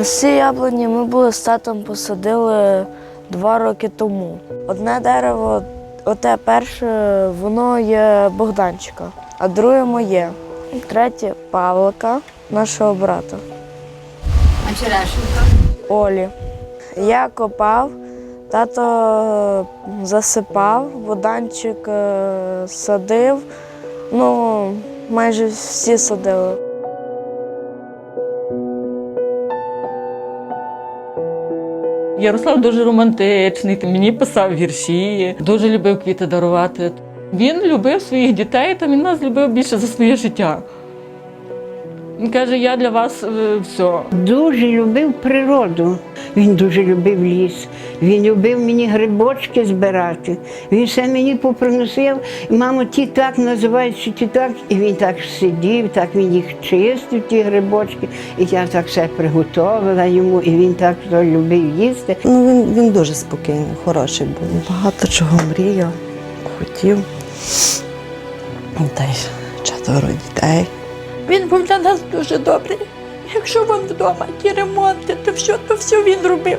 Ось ці яблуні ми були з татом посадили два роки тому. Одне дерево, оте перше, воно є Богданчика, а друге моє. Третє Павлика, нашого брата. А черешенька? Олі. Я копав, тато засипав, Богданчик е, садив. Ну, майже всі садили. Ярослав дуже романтичний, мені писав вірші, дуже любив квіти дарувати. Він любив своїх дітей, та він нас любив більше за своє життя. Він каже, я для вас е, все. Дуже любив природу. Він дуже любив ліс. Він любив мені грибочки збирати. Він все мені поприносив. Мамо, ті так називаються, ті так. І він так сидів, так він їх чистив, ті грибочки. І я так все приготувала йому, і він так то любив їсти. Ну, він, він дуже спокійний, хороший був. Багато чого мріяв, хотів. Та й четверо дітей. Він був для нас дуже добрий. Якщо вам вдома ті ремонти, то все, то все він робив.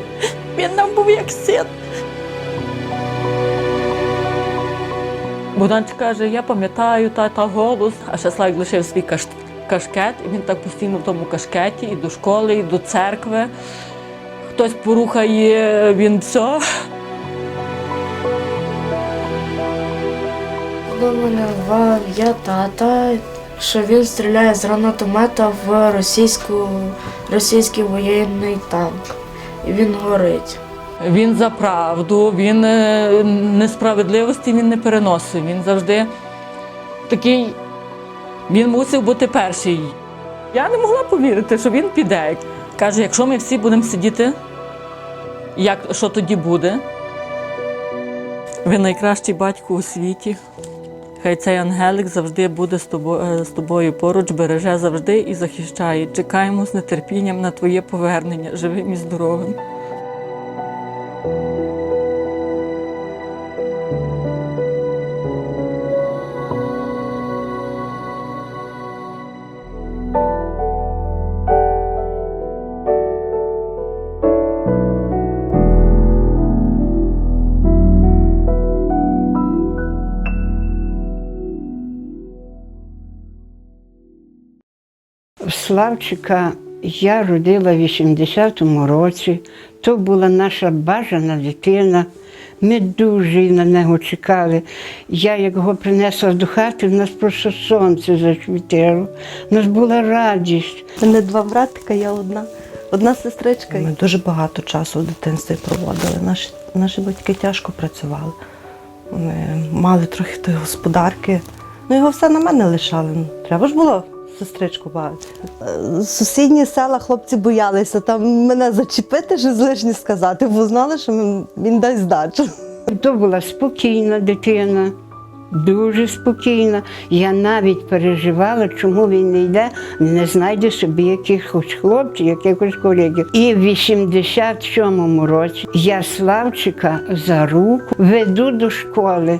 Він нам був як син. Богданчик каже, я пам'ятаю тата голос, а ще Славік лишив свій каш... кашкет, і він так постійно в тому кашкеті, і до школи, і до церкви. Хтось порухає, він все. Коли мене ввав я тата, що він стріляє з гранатомета в російську, російський воєнний танк. І він горить. Він за правду, він е, несправедливості він не переносив. Він завжди такий, він мусив бути перший. Я не могла повірити, що він піде. Каже, якщо ми всі будемо сидіти, як, що тоді буде? Ви найкращий батько у світі. Хай цей ангелик завжди буде з тобою, з тобою поруч, береже завжди і захищає. Чекаємо з нетерпінням на твоє повернення, живим і здоровим. Славчика я родила в 80-му році. То була наша бажана дитина. Ми дуже на нього чекали. Я як його принесла до хати, в нас просто сонце зашвітило. У нас була радість. У мене два братика, я одна. Одна сестричка. Ми дуже багато часу в дитинстві проводили. Наші, наші батьки тяжко працювали. Вони мали трохи тої господарки. Ну, його все на мене лишали. Ну, треба ж було сестричку. Е, Сусідні села хлопці боялися там мене зачепити, щось лишнє сказати, бо знали, що він дасть здачу. То була спокійна дитина, дуже спокійна. Я навіть переживала, чому він не йде, не знайде собі якихось хлопців, якихось колегів. І в 87-му році я Славчика за руку веду до школи,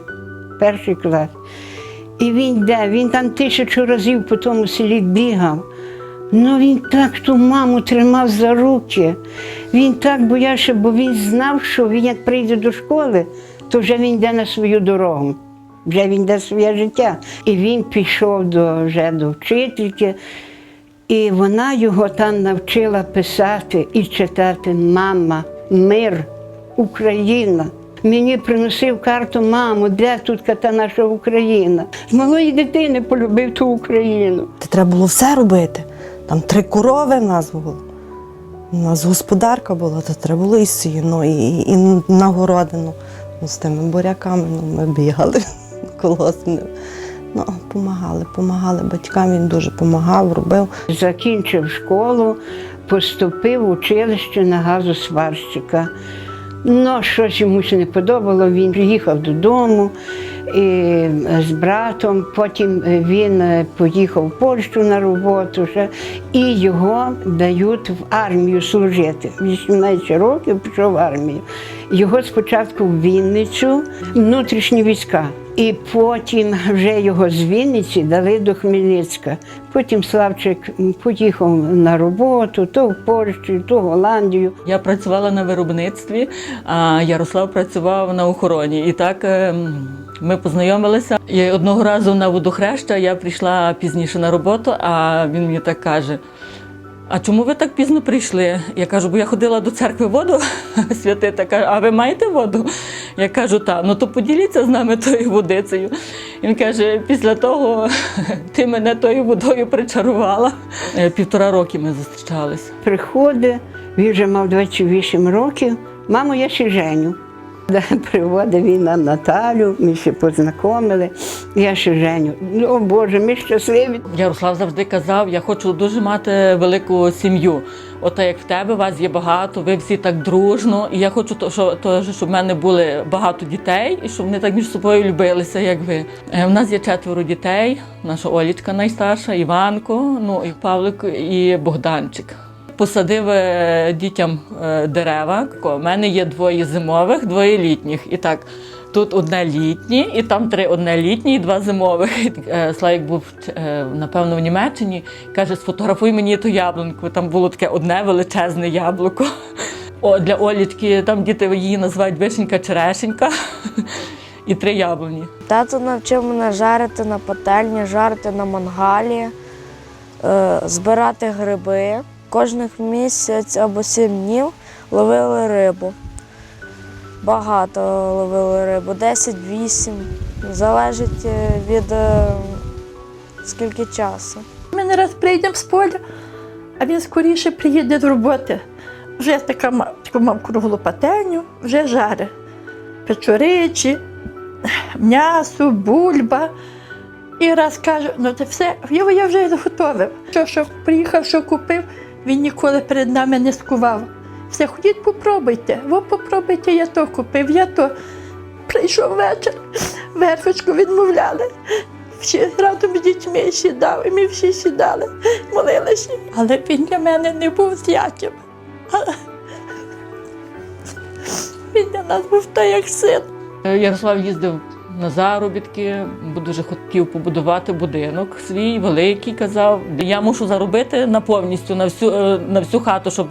перший клас. І він йде, він там тисячу разів по тому селі бігав. Ну він так ту маму тримав за руки. Він так боявся, бо він знав, що він як прийде до школи, то вже він йде на свою дорогу, вже він йде своє життя. І він пішов до, вже до вчительки, і вона його там навчила писати і читати Мама, мир, Україна. Мені приносив карту, мамо, де тут та наша Україна. З малої дитини полюбив ту Україну. Це треба було все робити. Там три корови в нас було. У нас господарка була, то треба було і сіно, і, і, на городину. Ну, з тими буряками ну, ми бігали колосними. Ну, помагали, помагали батькам, він дуже допомагав, робив. Закінчив школу, поступив в училище на газосварщика. Ну, щось йомусь не подобало, він їхав додому і з братом, потім він е, поїхав в Польщу на роботу ще, і його дають в армію служити. 18 років пішов в армію. Його спочатку в Вінницю, внутрішні війська. І потім вже його з Вінниці дали до Хмельницька. Потім Славчик поїхав на роботу, то в Польщу, то в Голландію. Я працювала на виробництві, а Ярослав працював на охороні. І так ем, ми познайомилися. І одного разу на водохреща я прийшла пізніше на роботу, а він мені так каже. А чому ви так пізно прийшли? Я кажу, бо я ходила до церкви воду святити. Каже, а ви маєте воду? Я кажу, так, ну то поділіться з нами тою водицею. Він каже, після того ти мене тою водою причарувала. Е, Півтора роки ми зустрічались. Приходить, він вже мав 28 років. Мамо, я ще женю. Да, Приводить він на Наталю, ми ще познайомили. Я ще женю. О Боже, ми щасливі. Ярослав завжди казав, я хочу дуже мати велику сім'ю. От як в тебе вас є багато, ви всі так дружно. І я хочу, щоб в мене були багато дітей і щоб вони так між собою любилися, як ви. Е, У нас є четверо дітей. Наша Олічка найстарша, Іванко, ну і Павлик і Богданчик. Посадив е, дітям е, дерева. У мене є двоє зимових, двоє літніх. І так, тут одне літнє, і там три одне і два зимових. Е, Славік був напевно в Німеччині. Каже, сфотографуй мені ту яблуньку. Там було таке одне величезне яблуко. О, для Олічки там діти її називають вишенька черешенька і три яблуні. Тато навчив мене жарити на пательні, жарити на мангалі, збирати гриби. Кожних місяць або сім днів ловили рибу. Багато ловили рибу, 10-8. Залежить е, від е, скільки часу. Ми не раз прийдемо з поля, а він скоріше приїде з роботи. Вже така мав круглу пательню, вже жаре. Печоричі, м'ясо, бульба. І раз каже, ну це все, я вже заготовив. Що, що приїхав, що купив, він ніколи перед нами не скував. Все, ходіть, попробуйте. Ви попробуйте, я то купив, я то. Прийшов вечір, верфочку відмовляли. Всі разом з дітьми сідав, і ми всі сідали, молилися. Але він для мене не був зятям. Він для нас був так, як син. Ярослав їздив на заробітки, бо дуже хотів побудувати будинок свій, великий, казав. Я мушу заробити на повністю на всю, е, на всю хату, щоб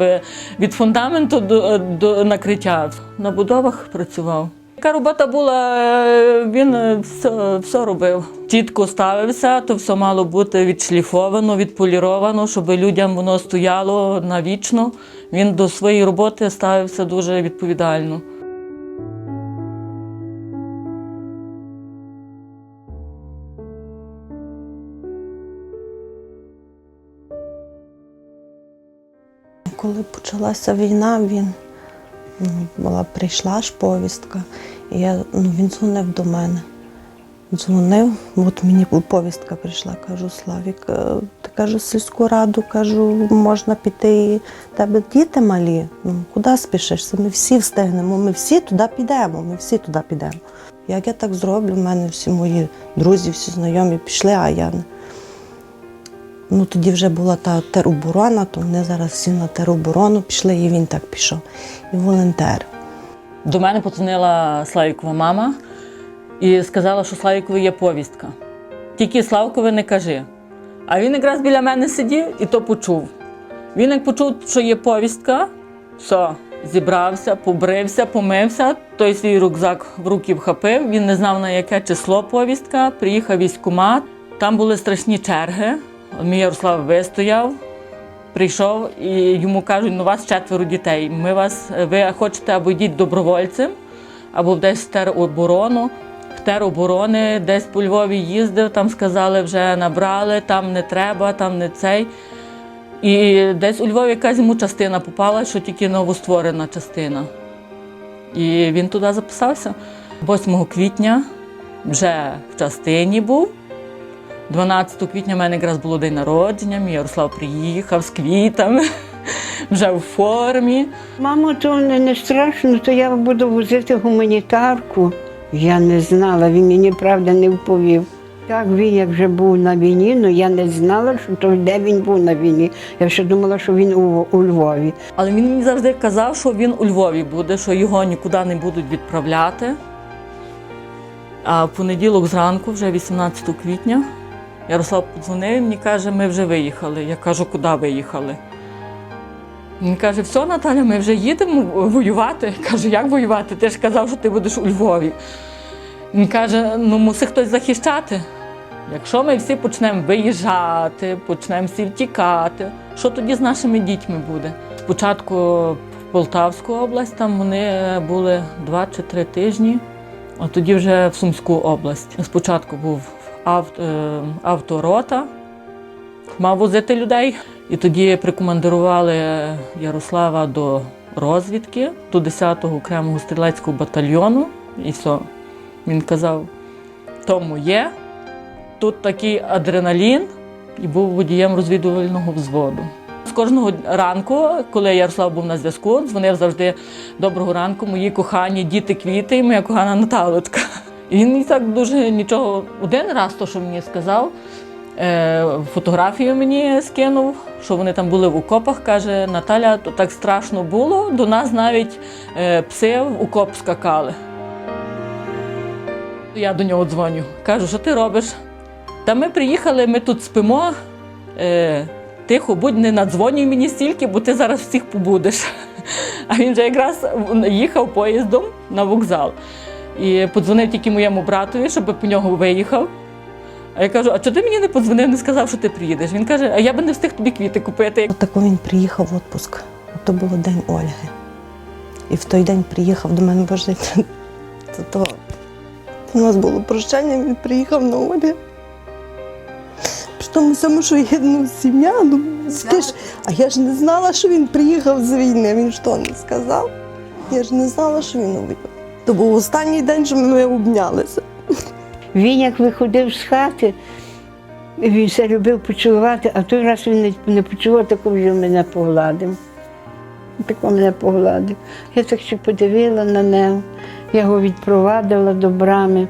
від фундаменту до, е, до накриття. На будовах працював. Яка робота була, е, він все, все робив. Чітко ставився, то все мало бути відшліфовано, відполіровано, щоб людям воно стояло навічно. Він до своєї роботи ставився дуже відповідально. Коли почалася війна, він ну, була, прийшла ж повістка, і я, ну, він дзвонив до мене. Дзвонив, от мені повістка прийшла, кажу, Славік, е, ти кажу, сільську раду, кажу, можна піти, в тебе діти малі. Ну, куди спішишся? Ми всі встигнемо, ми всі туди підемо, ми всі туди підемо. Як я так зроблю, в мене всі мої друзі, всі знайомі пішли, а я не. Ну, тоді вже була та тероборона, то вони зараз всі на тероборону пішли, і він так пішов. І волонтер. До мене подзвонила Славікова мама і сказала, що Славікові є повістка. Тільки Славкові не кажи. А він якраз біля мене сидів і то почув. Він як почув, що є повістка, все, зібрався, побрився, помився, той свій рюкзак в руки вхопив. Він не знав, на яке число повістка. Приїхав військкомат. Там були страшні черги. Мій Ярослав вистояв, прийшов і йому кажуть, ну у вас четверо дітей. Ми вас, ви хочете або йдіть добровольцем, або десь в тероборону. В тероборони десь по Львові їздив, там сказали, вже набрали, там не треба, там не цей. І десь у Львові якась йому частина попала, що тільки новостворена частина. І він туди записався. 8 квітня вже в частині був. 12 квітня в мене якраз було день народження, мій Ярослав приїхав з квітами, вже в формі. Мамо, то не, не страшно, то я буду возити гуманітарку. Я не знала, він мені правда не вповів. Так, він як вже був на війні, але я не знала, що то де він був на війні. Я ще думала, що він у, у Львові. Але він мені завжди казав, що він у Львові буде, що його нікуди не будуть відправляти. А в понеділок зранку, вже 18 квітня, Ярослав подзвонив мені каже, ми вже виїхали. Я кажу, куди виїхали? Він каже, все, Наталя, ми вже їдемо воювати. Я кажу, як воювати? Ти ж казав, що ти будеш у Львові. Він каже, ну мусить хтось захищати. Якщо ми всі почнемо виїжджати, почнемо всі втікати, що тоді з нашими дітьми буде? Спочатку в Полтавську область, там вони були два чи три тижні, а тоді вже в Сумську область. Спочатку був авторота, мав возити людей. І тоді прикомандирували Ярослава до розвідки, до 10-го окремого стрілецького батальйону. І все. Він казав, тому є, тут такий адреналін, і був водієм розвідувального взводу. З кожного ранку, коли Ярослав був на зв'язку, дзвонив завжди доброго ранку, мої кохані діти квіти і моя кохана Наталочка. І він мені так дуже нічого. Один раз то, що мені сказав, е, фотографію мені скинув, що вони там були в окопах. Каже, Наталя, то так страшно було. До нас навіть е, пси в окоп скакали. Я до нього дзвоню. Кажу, що ти робиш? Та ми приїхали, ми тут спимо. Е, тихо, будь не надзвонюй мені стільки, бо ти зараз всіх побудеш. А він же якраз їхав поїздом на вокзал. І подзвонив тільки моєму братові, щоб по нього виїхав. А я кажу: а чого ти мені не подзвонив, не сказав, що ти приїдеш? Він каже, а я би не встиг тобі квіти купити. От тако він приїхав в відпуск. То було День Ольги. І в той день приїхав до мене боже. Це то. У нас було прощання, він приїхав на Олі. При тому самому, що є ну, сім'я, ну ж, а я ж не знала, що він приїхав з війни. Він що не сказав? Я ж не знала, що він у війні. То був останній день, що ми обнялися. Він як виходив з хати, він все любив поцілувати, а той раз він не, почував, тако вже мене погладив. Тако мене погладив. Я так ще подивила на нього, я його відпровадила до брами.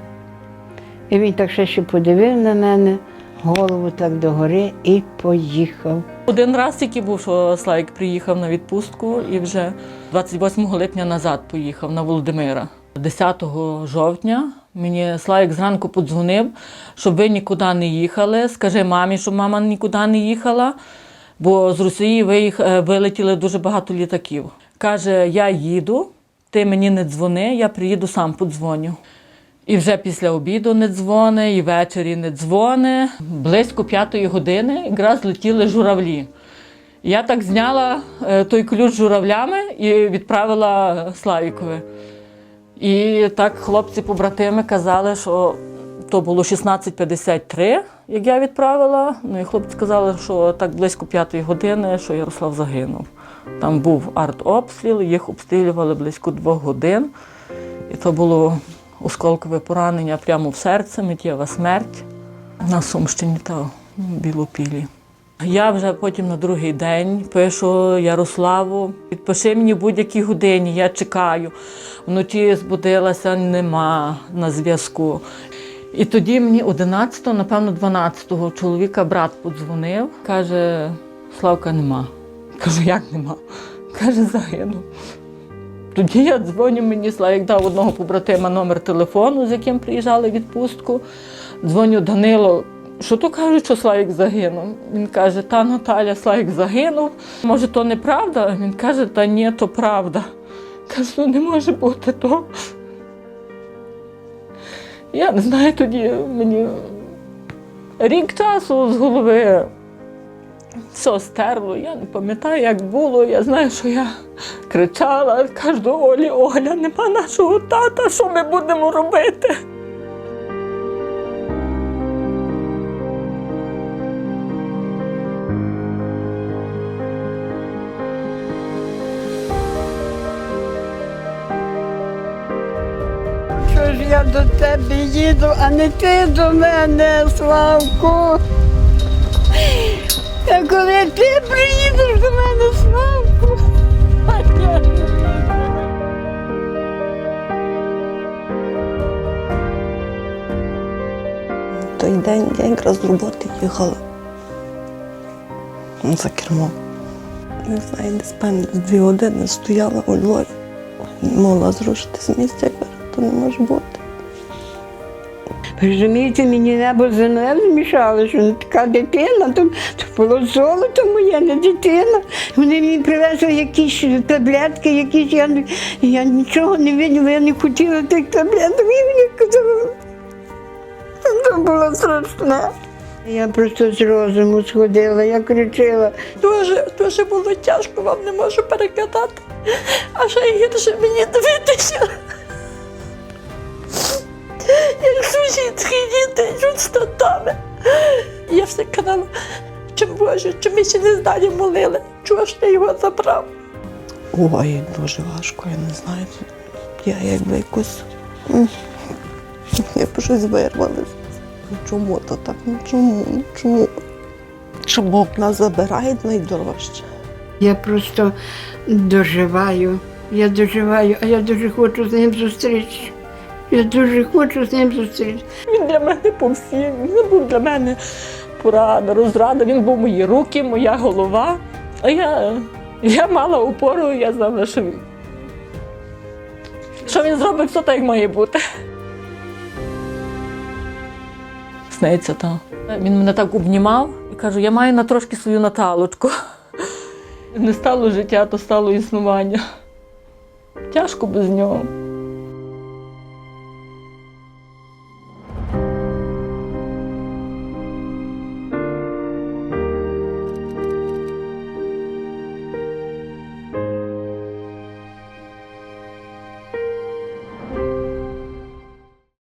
І він так ще ще подивив на мене, голову так догори і поїхав. Один раз тільки був, що Славік приїхав на відпустку і вже 28 липня назад поїхав на Володимира. 10 жовтня мені Славік зранку подзвонив, щоб ви нікуди не їхали. Скажи мамі, щоб мама нікуди не їхала, бо з Росії е, вилетіли дуже багато літаків. Каже, я їду, ти мені не дзвони, я приїду сам подзвоню. І вже після обіду не дзвони, і ввечері не дзвони. Близько п'ятої години якраз летіли журавлі. Я так зняла е, той ключ журавлями і відправила Славікові. І так хлопці-побратими казали, що то було 16.53, як я відправила. Ну і хлопці сказали, що так близько п'ятої години, що Ярослав загинув. Там був артобстріл, їх обстрілювали близько двох годин. І то було осколкове поранення прямо в серце, миттєва смерть на Сумщині та Білопілі. Я вже потім на другий день пишу Ярославу, підпиши мені будь-якій годині, я чекаю. Вночі збудилася, нема на зв'язку. І тоді мені 11-го, напевно, 12-го чоловіка брат подзвонив, каже, Славка нема. Кажу, як нема? Каже, загинув. Тоді я дзвоню мені, Славік дав одного побратима номер телефону, з яким приїжджали відпустку. Дзвоню Данило. Що то кажуть, що Славік загинув? Він каже, та Наталя, Славік загинув. Може, то неправда? Він каже, та ні, то правда. Кажу, ну не може бути то. Я не знаю, тоді мені рік часу з голови все стерло. Я не пам'ятаю, як було. Я знаю, що я кричала, кажу Олі, Оля, нема нашого тата, що ми будемо робити? Тебе їду, а не ти до мене, Славку. А коли ти приїдеш до мене, Славку. Той день я якраз з роботи їхала за кермо. Не знаю, десь певно дві години стояла у Львові. Не могла зрушити з місця, я кажу, то не може бути. Розумієте, мені небо з землею змішало, що не така дитина, то, то було золото моє, не дитина. Вони мені привезли якісь таблетки, якісь, я, я нічого не виділа, я не хотіла тих таблеток, і це було страшне. Я просто з розуму сходила, я кричала. Дуже, дуже було тяжко, вам не можу переказати. А ще гірше мені дивитися. Сусідські діти з татами. Я все казала, чим Боже, чи ми ще не здалі молили, чого ж ти його забрав? Ой, дуже важко, я не знаю. Я якби якось. Я б щось вирвалася. Чому то так? Ну чому? Ну чому? Чому нас забирають найдорожче? Я просто доживаю. Я доживаю, а я дуже хочу з ним зустрітися. Я дуже хочу з ним зустрітися. Він для мене по всім. Він був для мене порада, розрада. Він був мої руки, моя голова. А я, я мала опору, я знала, що він. Що він зробить, все так має бути. Сниться то. Він мене так обнімав і каже, я маю на трошки свою Наталочку. Не стало життя, то стало існування. Тяжко без нього.